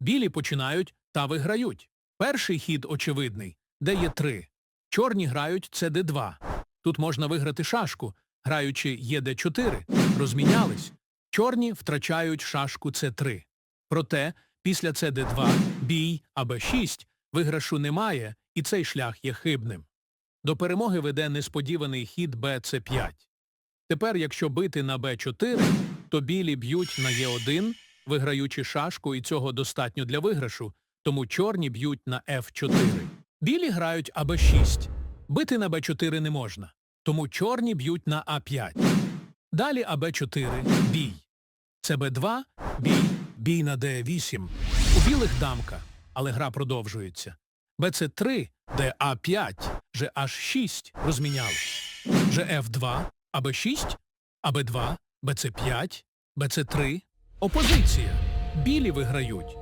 Білі починають та виграють. Перший хід очевидний, де є три. Чорні грають ЦД2. Тут можна виграти шашку, граючи ЄД4. Розмінялись. Чорні втрачають шашку С3. Проте після ЦД2 бій АБ6 виграшу немає, і цей шлях є хибним. До перемоги веде несподіваний хід БЦ5. Тепер, якщо бити на Б4, то білі б'ють на Е1, виграючи шашку, і цього достатньо для виграшу, тому чорні б'ють на Ф4. Білі грають АБ6. Бити на Б4 не можна, тому чорні б'ють на А5. Далі АБ4 – бій. Це Б2 – бій, бій на Д8. У білих дамка, але гра продовжується. БЦ3, де А5, же H6 розміняли. Же Ф2, АБ6, АБ2, БЦ5, БЦ3. Опозиція. Білі виграють.